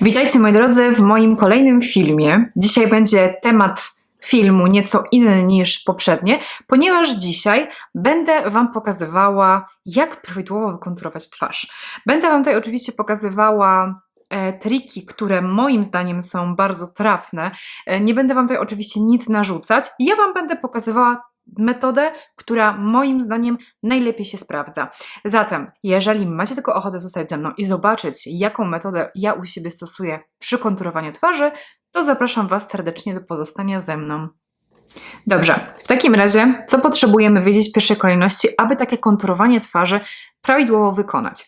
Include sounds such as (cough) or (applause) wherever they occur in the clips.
Witajcie moi drodzy w moim kolejnym filmie. Dzisiaj będzie temat filmu nieco inny niż poprzednie, ponieważ dzisiaj będę Wam pokazywała, jak prawidłowo wykonturować twarz. Będę Wam tutaj oczywiście pokazywała e, triki, które moim zdaniem są bardzo trafne. E, nie będę Wam tutaj oczywiście nic narzucać. Ja Wam będę pokazywała metodę, która moim zdaniem najlepiej się sprawdza. Zatem, jeżeli macie tylko ochotę zostać ze mną i zobaczyć, jaką metodę ja u siebie stosuję przy konturowaniu twarzy, to zapraszam Was serdecznie do pozostania ze mną. Dobrze, w takim razie, co potrzebujemy wiedzieć w pierwszej kolejności, aby takie konturowanie twarzy prawidłowo wykonać?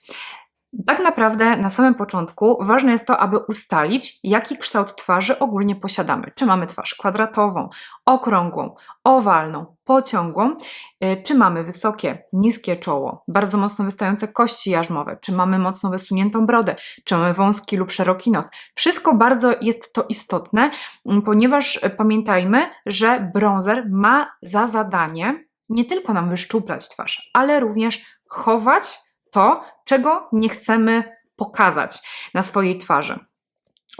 Tak naprawdę na samym początku ważne jest to, aby ustalić, jaki kształt twarzy ogólnie posiadamy. Czy mamy twarz kwadratową, okrągłą, owalną, pociągłą, y, czy mamy wysokie, niskie czoło, bardzo mocno wystające kości jarzmowe, czy mamy mocno wysuniętą brodę, czy mamy wąski lub szeroki nos. Wszystko bardzo jest to istotne, mm, ponieważ y, pamiętajmy, że bronzer ma za zadanie nie tylko nam wyszczuplać twarz, ale również chować to, czego nie chcemy pokazać na swojej twarzy.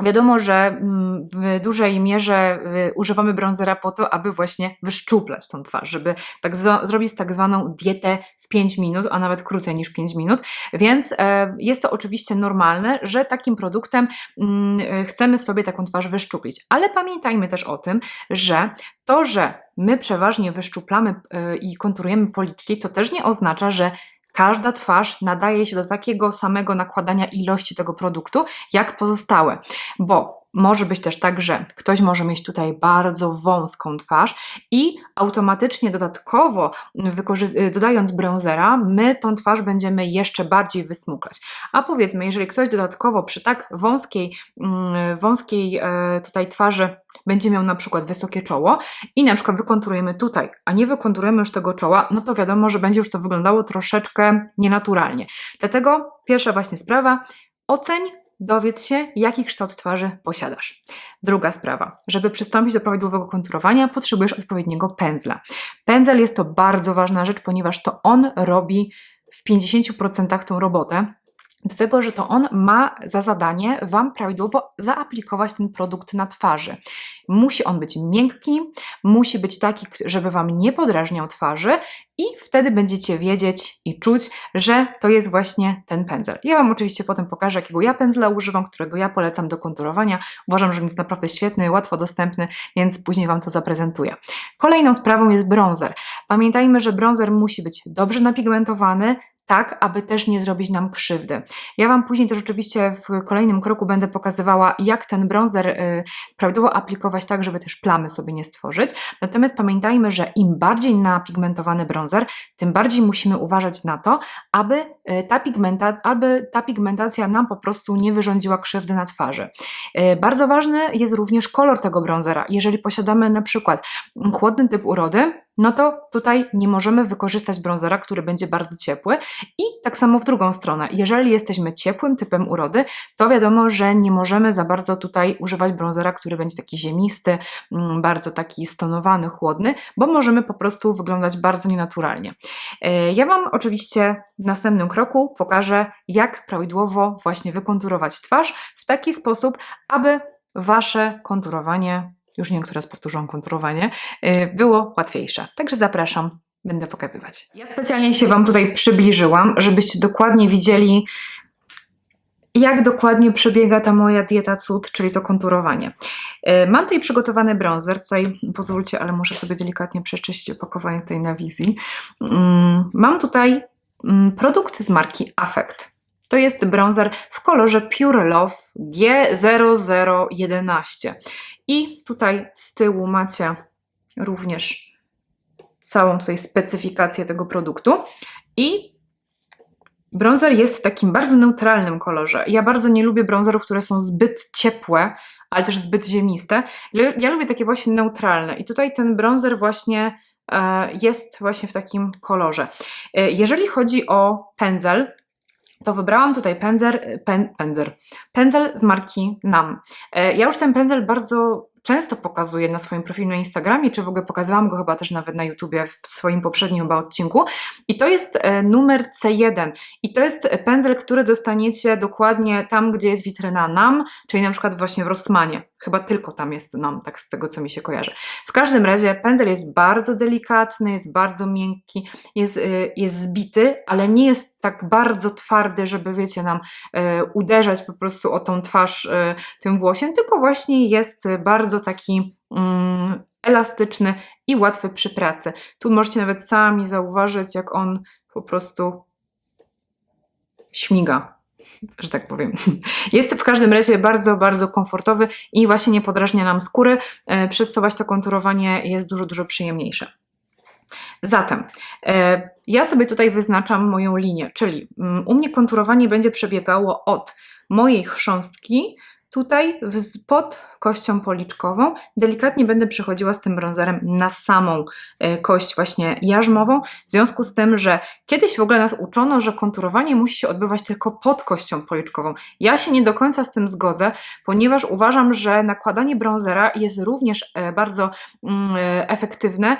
Wiadomo, że mm, w dużej mierze y, używamy bronzera po to, aby właśnie wyszczuplać tą twarz, żeby tak zrobić tak zwaną dietę w 5 minut, a nawet krócej niż 5 minut. Więc e, jest to oczywiście normalne, że takim produktem mm, chcemy sobie taką twarz wyszczuplić. Ale pamiętajmy też o tym, że to, że my przeważnie wyszczuplamy e, i konturujemy policzki, to też nie oznacza, że Każda twarz nadaje się do takiego samego nakładania ilości tego produktu, jak pozostałe, bo może być też tak, że ktoś może mieć tutaj bardzo wąską twarz i automatycznie dodatkowo dodając bronzera, my tą twarz będziemy jeszcze bardziej wysmuklać. A powiedzmy, jeżeli ktoś dodatkowo przy tak wąskiej, mm, wąskiej e, tutaj twarzy będzie miał na przykład wysokie czoło i na przykład wykonturujemy tutaj, a nie wykonturujemy już tego czoła, no to wiadomo, że będzie już to wyglądało troszeczkę nienaturalnie. Dlatego pierwsza właśnie sprawa, oceń dowiedz się, jaki kształt twarzy posiadasz. Druga sprawa, żeby przystąpić do prawidłowego konturowania, potrzebujesz odpowiedniego pędzla. Pędzel jest to bardzo ważna rzecz, ponieważ to on robi w 50% tą robotę, Dlatego, że to on ma za zadanie Wam prawidłowo zaaplikować ten produkt na twarzy. Musi on być miękki, musi być taki, żeby Wam nie podrażniał twarzy i wtedy będziecie wiedzieć i czuć, że to jest właśnie ten pędzel. Ja Wam oczywiście potem pokażę, jakiego ja pędzla używam, którego ja polecam do konturowania. Uważam, że jest naprawdę świetny, łatwo dostępny, więc później Wam to zaprezentuję. Kolejną sprawą jest bronzer. Pamiętajmy, że bronzer musi być dobrze napigmentowany, tak, aby też nie zrobić nam krzywdy. Ja Wam później też oczywiście w kolejnym kroku będę pokazywała, jak ten bronzer y, prawidłowo aplikować tak, żeby też plamy sobie nie stworzyć. Natomiast pamiętajmy, że im bardziej napigmentowany bronzer, tym bardziej musimy uważać na to, aby y, ta, pigmenta, aby ta pigmentacja nam po prostu nie wyrządziła krzywdy na twarzy. Y, bardzo ważny jest również kolor tego bronzera. Jeżeli posiadamy na przykład chłodny typ urody, no to tutaj nie możemy wykorzystać bronzera, który będzie bardzo ciepły. I tak samo w drugą stronę, jeżeli jesteśmy ciepłym typem urody, to wiadomo, że nie możemy za bardzo tutaj używać bronzera, który będzie taki ziemisty, mm, bardzo taki stonowany, chłodny, bo możemy po prostu wyglądać bardzo nienaturalnie. E, ja Wam oczywiście w następnym kroku pokażę, jak prawidłowo właśnie wykonturować twarz w taki sposób, aby Wasze konturowanie już nie wiem, raz powtórzą konturowanie, y, było łatwiejsze. Także zapraszam, będę pokazywać. Ja specjalnie się Wam tutaj przybliżyłam, żebyście dokładnie widzieli, jak dokładnie przebiega ta moja dieta cud, czyli to konturowanie. Y, mam tutaj przygotowany bronzer, tutaj pozwólcie, ale muszę sobie delikatnie przeczyścić opakowanie tej na wizji. Mm, mam tutaj mm, produkt z marki Affect. To jest bronzer w kolorze Pure Love G0011. I tutaj z tyłu macie również całą tutaj specyfikację tego produktu. I bronzer jest w takim bardzo neutralnym kolorze. Ja bardzo nie lubię bronzerów, które są zbyt ciepłe, ale też zbyt ziemiste. Ja lubię takie właśnie neutralne. I tutaj ten bronzer właśnie e, jest właśnie w takim kolorze. E, jeżeli chodzi o pędzel, to wybrałam tutaj pędzel, pen, pędzel, pędzel z marki NAM. E, ja już ten pędzel bardzo często pokazuję na swoim profilu na Instagramie, czy w ogóle pokazywałam go chyba też nawet na YouTubie w swoim poprzednim chyba odcinku. I to jest e, numer C1. I to jest pędzel, który dostaniecie dokładnie tam, gdzie jest witryna NAM, czyli na przykład właśnie w Rossmanie. Chyba tylko tam jest NAM, tak z tego co mi się kojarzy. W każdym razie pędzel jest bardzo delikatny, jest bardzo miękki, jest, y, jest zbity, ale nie jest tak bardzo twardy, żeby wiecie nam y, uderzać po prostu o tą twarz tym włosiem, tylko właśnie jest y, bardzo taki mm, elastyczny i łatwy przy pracy. Tu możecie nawet sami zauważyć, jak on po prostu śmiga, że tak powiem. (laughs) Jest w każdym razie bardzo, bardzo komfortowy i właśnie nie podrażnia nam skóry, e, przez co właśnie to konturowanie jest dużo, dużo przyjemniejsze. Zatem e, ja sobie tutaj wyznaczam moją linię, czyli mm, u mnie konturowanie będzie przebiegało od mojej chrząstki tutaj pod kością policzkową. Delikatnie będę przechodziła z tym bronzerem na samą e, kość właśnie jarzmową, w związku z tym, że kiedyś w ogóle nas uczono, że konturowanie musi się odbywać tylko pod kością policzkową. Ja się nie do końca z tym zgodzę, ponieważ uważam, że nakładanie bronzera jest również e, bardzo mm, e, efektywne,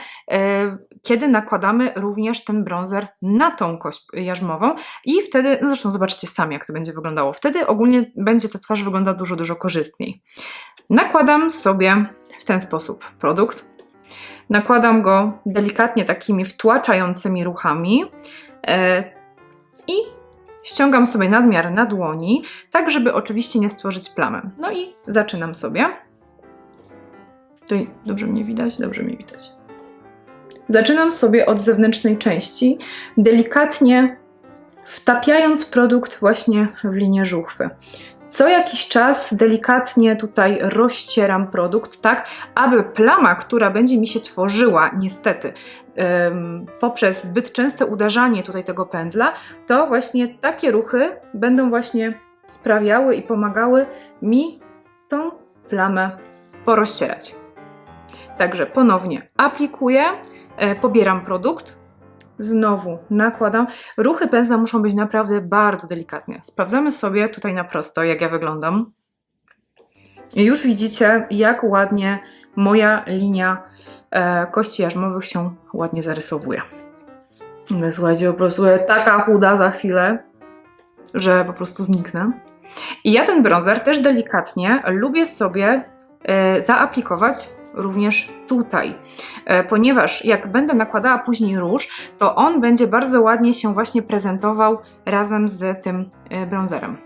kiedy nakładamy również ten bronzer na tą kość jarzmową i wtedy, no zresztą zobaczcie sami, jak to będzie wyglądało. Wtedy ogólnie będzie ta twarz wyglądać dużo, dużo korzystniej. Nakładam sobie w ten sposób produkt. Nakładam go delikatnie takimi wtłaczającymi ruchami e, i ściągam sobie nadmiar na dłoni, tak żeby oczywiście nie stworzyć plamy. No i zaczynam sobie. Tutaj dobrze mnie widać, dobrze mnie widać. Zaczynam sobie od zewnętrznej części, delikatnie wtapiając produkt właśnie w linię żuchwy. Co jakiś czas delikatnie tutaj rozcieram produkt, tak aby plama, która będzie mi się tworzyła, niestety, poprzez zbyt częste uderzanie tutaj tego pędzla, to właśnie takie ruchy będą właśnie sprawiały i pomagały mi tą plamę porozcierać. Także ponownie aplikuję, e, pobieram produkt, znowu nakładam. Ruchy pędzla muszą być naprawdę bardzo delikatne. Sprawdzamy sobie tutaj na prosto, jak ja wyglądam. I już widzicie, jak ładnie moja linia e, kości jarzmowych się ładnie zarysowuje. Ale słuchajcie, po prostu taka chuda za chwilę, że po prostu zniknę. I ja ten bronzer też delikatnie lubię sobie e, zaaplikować również tutaj, e, ponieważ jak będę nakładała później róż, to on będzie bardzo ładnie się właśnie prezentował razem z tym e, bronzerem.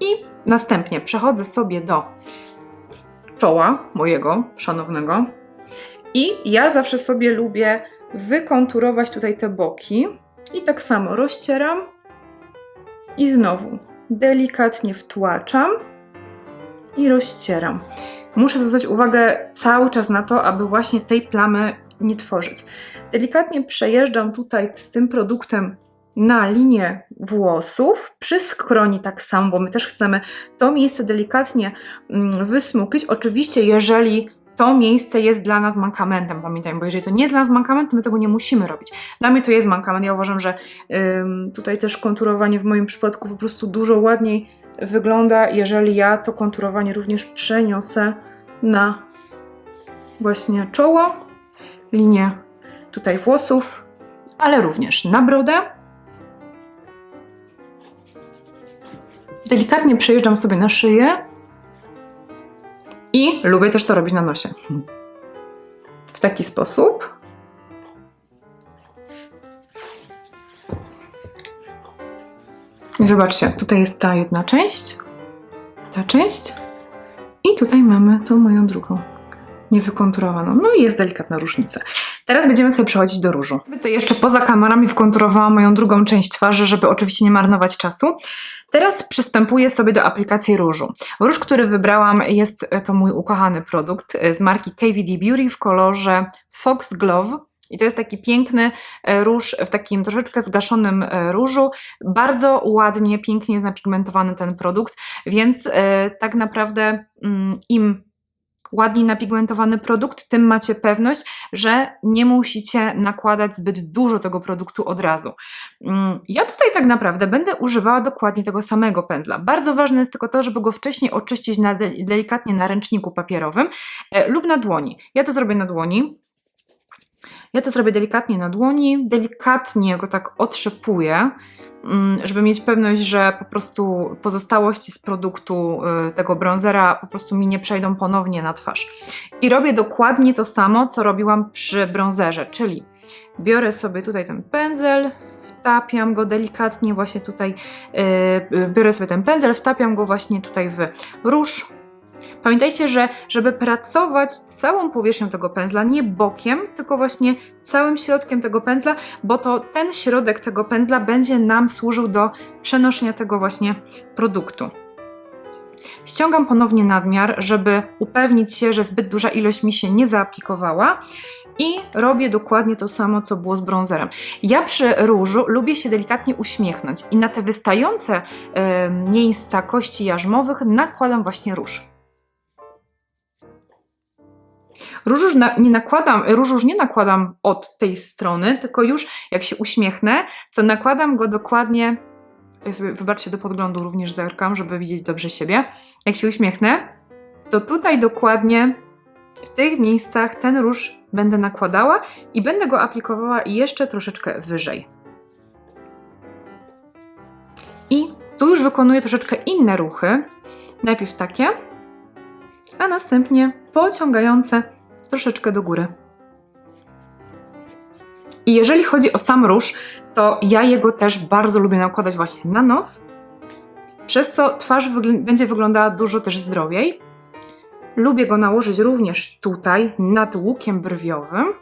I następnie przechodzę sobie do czoła mojego szanownego i ja zawsze sobie lubię wykonturować tutaj te boki i tak samo rozcieram i znowu delikatnie wtłaczam i rozcieram. Muszę zwracać uwagę cały czas na to, aby właśnie tej plamy nie tworzyć. Delikatnie przejeżdżam tutaj z tym produktem na linię włosów, przy skroni tak samo, bo my też chcemy to miejsce delikatnie mm, wysmukić. Oczywiście, jeżeli to miejsce jest dla nas mankamentem, pamiętajmy, bo jeżeli to nie jest dla nas mankament, to my tego nie musimy robić. Dla mnie to jest mankament. Ja uważam, że ym, tutaj też konturowanie w moim przypadku po prostu dużo ładniej wygląda, jeżeli ja to konturowanie również przeniosę na właśnie czoło, linię tutaj włosów, ale również na brodę. Delikatnie przejeżdżam sobie na szyję i lubię też to robić na nosie. W taki sposób. Zobaczcie, tutaj jest ta jedna część, ta część i tutaj mamy tą moją drugą, niewykonturowaną. No i jest delikatna różnica. Teraz będziemy sobie przechodzić do różu. To jeszcze poza kamerami wkonturowałam moją drugą część twarzy, żeby oczywiście nie marnować czasu. Teraz przystępuję sobie do aplikacji różu. Róż, który wybrałam jest to mój ukochany produkt z marki KVD Beauty w kolorze Fox Glove. I to jest taki piękny e, róż w takim troszeczkę zgaszonym e, różu. Bardzo ładnie, pięknie jest napigmentowany ten produkt, więc e, tak naprawdę mm, im ładniej napigmentowany produkt, tym macie pewność, że nie musicie nakładać zbyt dużo tego produktu od razu. Mm, Ja tutaj tak naprawdę będę używała dokładnie tego samego pędzla. Bardzo ważne jest tylko to, żeby go wcześniej oczyścić na de- delikatnie na ręczniku papierowym lub na dłoni. Ja to zrobię na dłoni. Ja to zrobię delikatnie na dłoni, delikatnie go tak otrzepuję, mm, żeby mieć pewność, że po prostu pozostałości z produktu y, tego bronzera po prostu mi nie przejdą ponownie na twarz. I robię dokładnie to samo, co robiłam przy bronzerze, czyli biorę sobie tutaj ten pędzel, wtapiam go delikatnie właśnie tutaj, y, y, biorę sobie ten pędzel, wtapiam go właśnie tutaj w róż, Pamiętajcie, że żeby pracować całą powierzchnią tego pędzla, nie bokiem, tylko właśnie całym środkiem tego pędzla, bo to ten środek tego pędzla będzie nam służył do przenoszenia tego właśnie produktu. Ściągam ponownie nadmiar, żeby upewnić się, że zbyt duża ilość mi się nie zaaplikowała. I robię dokładnie to samo, co było z bronzerem. Ja przy różu lubię się delikatnie uśmiechnąć i na te wystające e, miejsca kości jarzmowych nakładam właśnie róż. Róż już na, nie nakładam, róż już nie nakładam od tej strony, tylko już jak się uśmiechnę, to nakładam go dokładnie. Ja sobie, wybaczcie, do podglądu również zerkam, żeby widzieć dobrze siebie. Jak się uśmiechnę, to tutaj dokładnie w tych miejscach ten róż będę nakładała i będę go aplikowała jeszcze troszeczkę wyżej. I tu już wykonuję troszeczkę inne ruchy. Najpierw takie, a następnie pociągające troszeczkę do góry. I jeżeli chodzi o sam róż, to ja jego też bardzo lubię nakładać właśnie na nos, przez co twarz wygl- będzie wyglądała dużo też zdrowiej. Lubię go nałożyć również tutaj, nad łukiem brwiowym.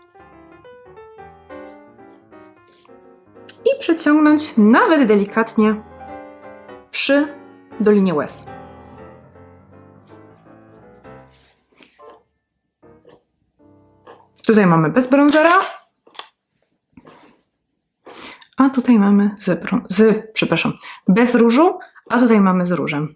I przeciągnąć nawet delikatnie przy dolinie łez. Tutaj mamy bez bronzera. A tutaj mamy z, z, przepraszam, bez różu, a tutaj mamy z różem.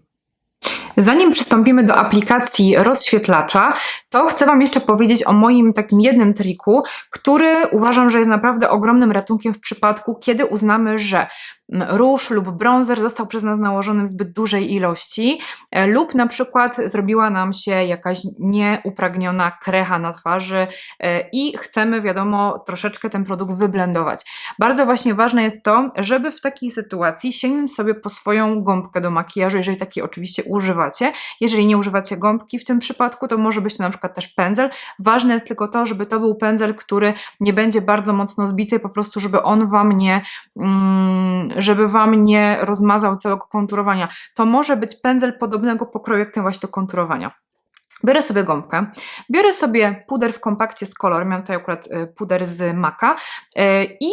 Zanim przystąpimy do aplikacji rozświetlacza, to chcę Wam jeszcze powiedzieć o moim takim jednym triku, który uważam, że jest naprawdę ogromnym ratunkiem w przypadku, kiedy uznamy, że róż lub bronzer został przez nas nałożony w zbyt dużej ilości, e, lub na przykład zrobiła nam się jakaś nieuprawniona krecha na twarzy e, i chcemy, wiadomo, troszeczkę ten produkt wyblendować. Bardzo właśnie ważne jest to, żeby w takiej sytuacji sięgnąć sobie po swoją gąbkę do makijażu, jeżeli takiej oczywiście używacie. Jeżeli nie używacie gąbki w tym przypadku, to może być to na przykład też pędzel. Ważne jest tylko to, żeby to był pędzel, który nie będzie bardzo mocno zbity, po prostu żeby on Wam nie, mm, żeby Wam nie rozmazał całego konturowania. To może być pędzel podobnego pokroju jak ten właśnie do konturowania. Biorę sobie gąbkę, biorę sobie puder w kompakcie z kolor, miałam tutaj akurat y, puder z Maka y, i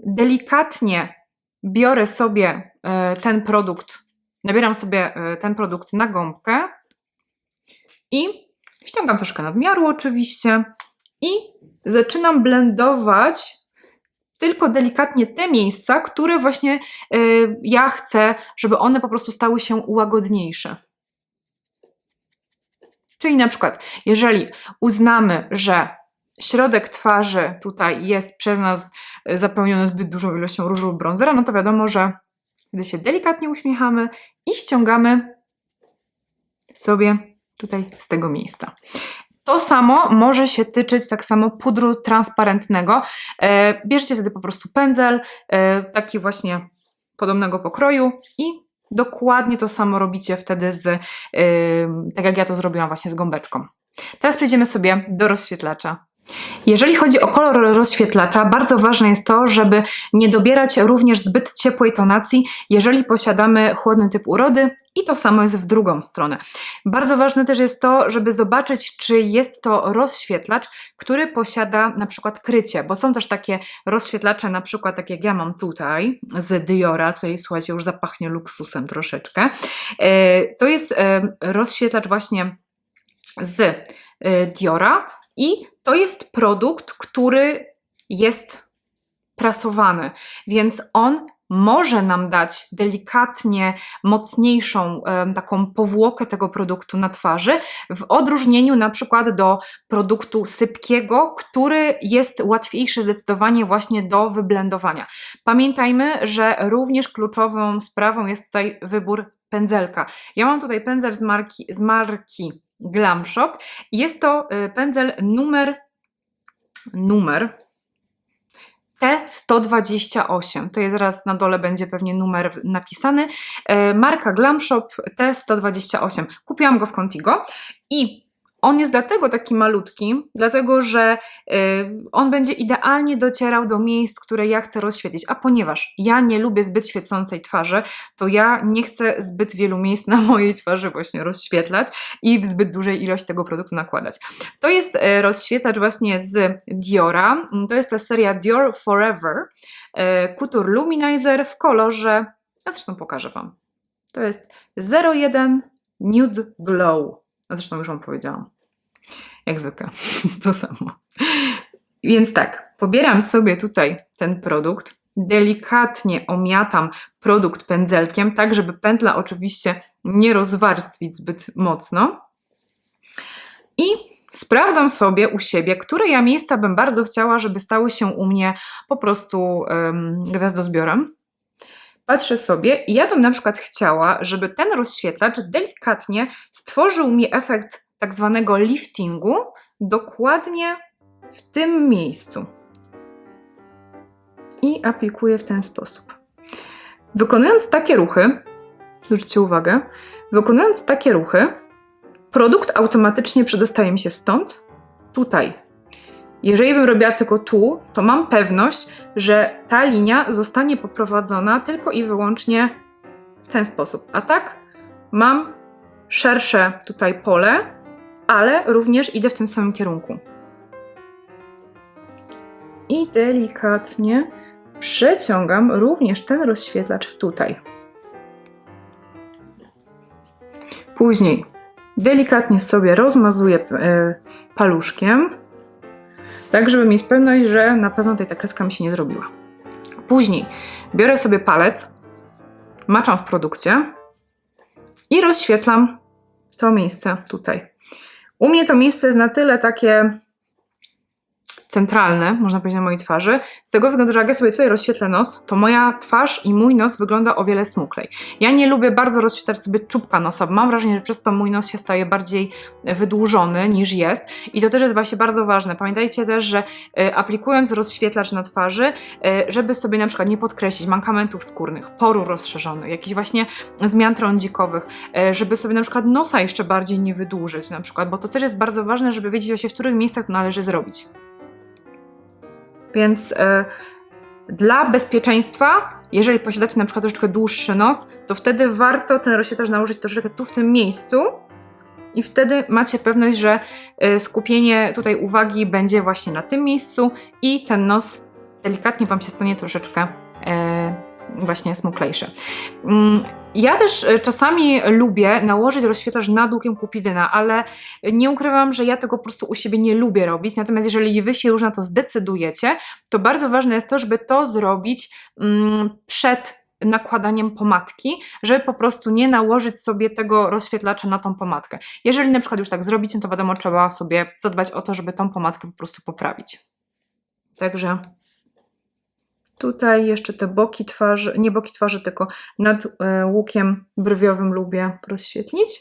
delikatnie biorę sobie y, ten produkt, nabieram sobie ten produkt na gąbkę i ściągam troszkę nadmiaru oczywiście i zaczynam blendować tylko delikatnie te miejsca, które właśnie y, ja chcę, żeby one po prostu stały się łagodniejsze. Czyli na przykład, jeżeli uznamy, że środek twarzy tutaj jest przez nas y, zapełniony zbyt dużą ilością różu lub bronzera, no to wiadomo, że gdy się delikatnie uśmiechamy i ściągamy sobie tutaj z tego miejsca. To samo może się tyczyć tak samo pudru transparentnego. E, bierzecie wtedy po prostu pędzel, e, taki właśnie podobnego pokroju i dokładnie to samo robicie wtedy z, e, tak jak ja to zrobiłam właśnie z gąbeczką. Teraz przejdziemy sobie do rozświetlacza. Jeżeli chodzi o kolor rozświetlacza, bardzo ważne jest to, żeby nie dobierać również zbyt ciepłej tonacji, jeżeli posiadamy chłodny typ urody i to samo jest w drugą stronę. Bardzo ważne też jest to, żeby zobaczyć, czy jest to rozświetlacz, który posiada na przykład krycie, bo są też takie rozświetlacze, na przykład tak jak ja mam tutaj z Diora, tutaj słuchajcie, już zapachnie luksusem troszeczkę. E, To jest e, rozświetlacz właśnie z Diora i to jest produkt, który jest prasowany, więc on może nam dać delikatnie mocniejszą taką powłokę tego produktu na twarzy, w odróżnieniu na przykład do produktu sypkiego, który jest łatwiejszy zdecydowanie właśnie do wyblendowania. Pamiętajmy, że również kluczową sprawą jest tutaj wybór pędzelka. Ja mam tutaj pędzel z marki, z marki Glam Shop. Jest to y, pędzel numer numer T128. To jest zaraz na dole będzie pewnie numer napisany. E, Marka Glam Shop T128. Kupiłam go w Contigo i on jest dlatego taki malutki, dlatego że y, on będzie idealnie docierał do miejsc, które ja chcę rozświetlić. A ponieważ ja nie lubię zbyt świecącej twarzy, to ja nie chcę zbyt wielu miejsc na mojej twarzy właśnie rozświetlać i w zbyt dużej ilości tego produktu nakładać. To jest e, rozświetlacz właśnie z Diora. To jest ta seria Dior Forever Couture Luminizer w kolorze, a zresztą pokażę Wam. To jest 01 Nude Glow. Zresztą już Wam powiedziałam. Jak zwykle, (laughs) to samo. Więc tak, pobieram sobie tutaj ten produkt, delikatnie omiatam produkt pędzelkiem, tak żeby pętla oczywiście nie rozwarstwić zbyt mocno. I sprawdzam sobie u siebie, które ja miejsca bym bardzo chciała, żeby stały się u mnie po prostu um, gwiazdozbiorem. Patrzę sobie i ja bym na przykład chciała, żeby ten rozświetlacz delikatnie stworzył mi efekt tak zwanego liftingu dokładnie w tym miejscu. I aplikuję w ten sposób. Wykonując takie ruchy, zwróćcie uwagę, wykonując takie ruchy, produkt automatycznie przedostaje mi się stąd, tutaj. Jeżeli bym robiła tylko tu, to mam pewność, że ta linia zostanie poprowadzona tylko i wyłącznie w ten sposób. A tak mam szersze tutaj pole, ale również idę w tym samym kierunku. I delikatnie przeciągam również ten rozświetlacz tutaj. Później delikatnie sobie rozmazuję e, paluszkiem, tak żeby mieć pewność, że na pewno tutaj ta kreska mi się nie zrobiła. Później biorę sobie palec, maczam w produkcie i rozświetlam to miejsce tutaj. U mnie to miejsce jest na tyle takie centralne, można powiedzieć, na mojej twarzy, z tego względu, że jak ja sobie tutaj rozświetlę nos, to moja twarz i mój nos wygląda o wiele smuklej. Ja nie lubię bardzo rozświetlać sobie czubka nosa, bo mam wrażenie, że przez to mój nos się staje bardziej wydłużony niż jest i to też jest właśnie bardzo ważne. Pamiętajcie też, że y, aplikując rozświetlacz na twarzy, y, żeby sobie na przykład nie podkreślić mankamentów skórnych, porów rozszerzonych, jakichś właśnie zmian trądzikowych, żeby sobie na przykład nosa jeszcze bardziej nie wydłużyć na przykład, bo to też jest bardzo ważne, żeby wiedzieć właśnie w których miejscach to należy zrobić. Więc e, dla bezpieczeństwa, jeżeli posiadacie na przykład troszeczkę dłuższy nos, to wtedy warto ten rozświetlacz nałożyć troszeczkę tu w tym miejscu i wtedy macie pewność, że e, skupienie tutaj uwagi będzie właśnie na tym miejscu i ten nos delikatnie Wam się stanie troszeczkę e, właśnie smuklejszy. Ja też e, czasami lubię nałożyć rozświetlacz nad łukiem kupidyna, ale nie ukrywam, że ja tego po prostu u siebie nie lubię robić. Natomiast jeżeli wy się już na to zdecydujecie, to bardzo ważne jest to, żeby to zrobić mm, przed nakładaniem pomadki, żeby po prostu nie nałożyć sobie tego rozświetlacza na tą pomadkę. Jeżeli na przykład już tak zrobicie, to wiadomo, trzeba sobie zadbać o to, żeby tą pomadkę po prostu poprawić. Także tutaj jeszcze te boki twarzy, nie boki twarzy, tylko nad e, łukiem brwiowym lubię rozświetlić.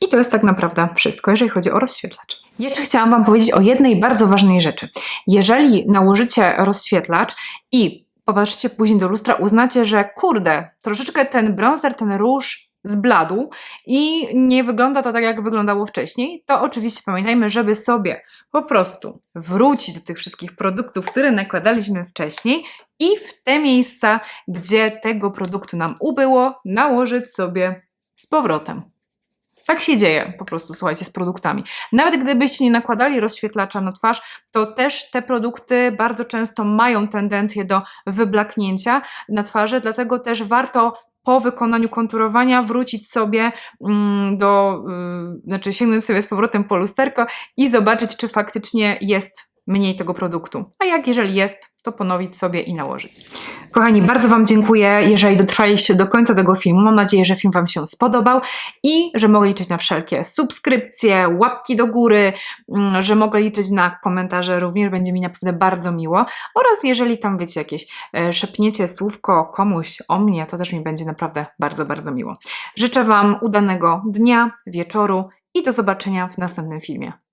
I to jest tak naprawdę wszystko, jeżeli chodzi o rozświetlacz. Jeszcze chciałam Wam powiedzieć o jednej bardzo ważnej rzeczy. Jeżeli nałożycie rozświetlacz i popatrzycie później do lustra, uznacie, że kurde, troszeczkę ten bronzer, ten róż zbladł i nie wygląda to tak, jak wyglądało wcześniej, to oczywiście pamiętajmy, żeby sobie po prostu wrócić do tych wszystkich produktów, które nakładaliśmy wcześniej i w te miejsca, gdzie tego produktu nam ubyło, nałożyć sobie z powrotem. Tak się dzieje po prostu, słuchajcie, z produktami. Nawet gdybyście nie nakładali rozświetlacza na twarz, to też te produkty bardzo często mają tendencję do wyblaknięcia na twarzy, dlatego też warto po wykonaniu konturowania wrócić sobie mm, do, yy, znaczy sięgnąć sobie z powrotem po lusterko i zobaczyć, czy faktycznie jest mniej tego produktu. A jak jeżeli jest, to ponowić sobie i nałożyć. Kochani, bardzo Wam dziękuję, jeżeli dotrwaliście do końca tego filmu. Mam nadzieję, że film Wam się spodobał i że mogę liczyć na wszelkie subskrypcje, łapki do góry, mm, że mogę liczyć na komentarze również, będzie mi naprawdę bardzo miło. Oraz jeżeli tam wiecie jakieś e, szepniecie słówko komuś o mnie, to też mi będzie naprawdę bardzo, bardzo miło. Życzę Wam udanego dnia, wieczoru i do zobaczenia w następnym filmie.